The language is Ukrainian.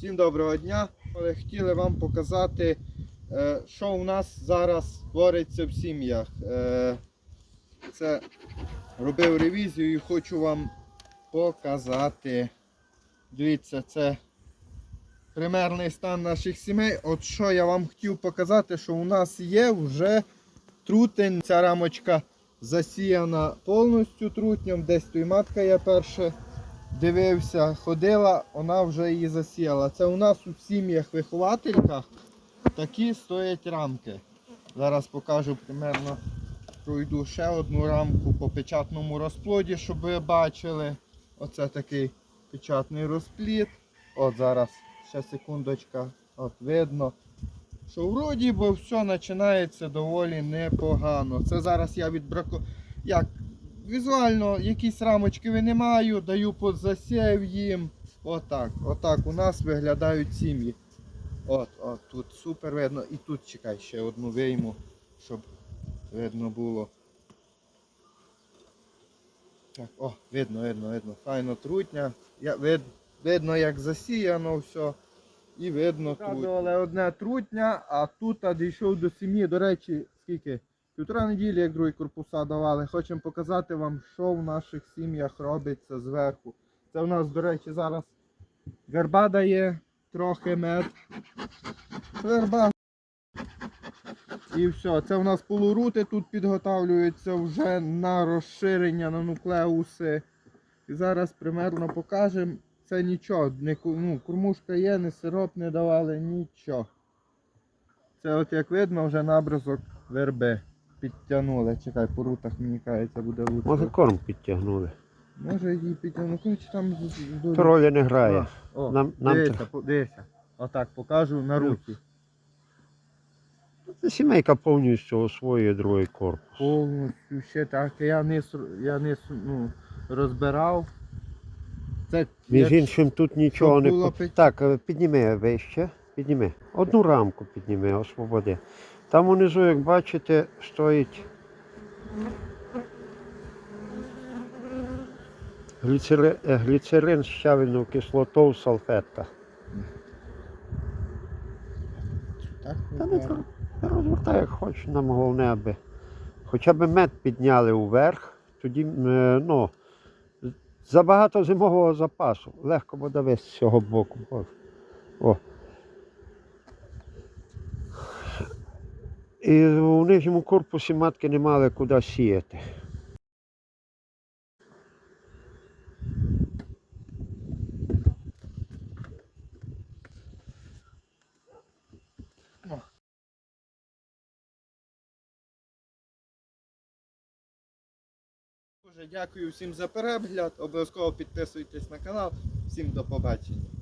Всім доброго дня. Але хотіли вам показати, е, що у нас зараз твориться в сім'ях. Е, Це робив ревізію і хочу вам показати. Дивіться, це примерний стан наших сімей. От що я вам хотів показати, що у нас є вже трутень. Ця рамочка засіяна повністю трутням. Десь той матка я перше дивився, ходила, вона вже її засіяла. Це у нас у сім'ях-виховательках такі стоять рамки. Зараз покажу примерно, пройду ще одну рамку по печатному розплоді, щоб ви бачили. Оце такий печатний розплід. От зараз, ще секундочка, от видно. Що вроді би все починається доволі непогано. Це зараз я відбраку... Як візуально якісь рамочки винімаю, даю під засів їм. Отак. Отак у нас виглядають сім'ї. От, от, тут супер видно. І тут чекай ще одну вийму, щоб видно було. Так, о, видно, видно, видно. Файно трутня. Я, вид, видно, як засіяно все. І видно тут. Але одне трутня, а тут дійшов до сім'ї. До речі, скільки? Півтора неділі, як другі корпуса давали. Хочемо показати вам, що в наших сім'ях робиться зверху. Це в нас, до речі, зараз верба дає трохи мед. Верба. І все. Це в нас полурути тут підготавлюються вже на розширення на нуклеуси. І зараз примерно покажемо. Це нічого. Не, ну, кормушка є, не сироп не давали, нічого. Це от як видно вже набризок верби підтягнули. Чекай, по рутах мені кажеться буде лучше. Може корм підтягнули. Може її підтягнули. Коротше, там з- з- дуже- ролі не грає. О, Нам- нам дивися, тр- по- дивися. Отак покажу на руки. Це Сімейка повністю освоює другий корпус. Повністю ще так. Я не, я не ну, розбирав. Це Між як- іншим тут нічого не було пить- Так, е, підніми вище. Підніми. Одну рамку підніми, освободи. Там унизу, як бачите, стоїть е, гліцерин з щавельною кислотою салфетка. Так, Та не тр- розвертай, як хочеш, нам головне, аби хоча б мед підняли вверх, тоді е, ну, забагато зимового запасу. Легко буде весь з цього боку. О. О. І у нижньому корпусі матки не мали куди сіяти. Дякую всім за перегляд. Обов'язково підписуйтесь на канал. Всім до побачення.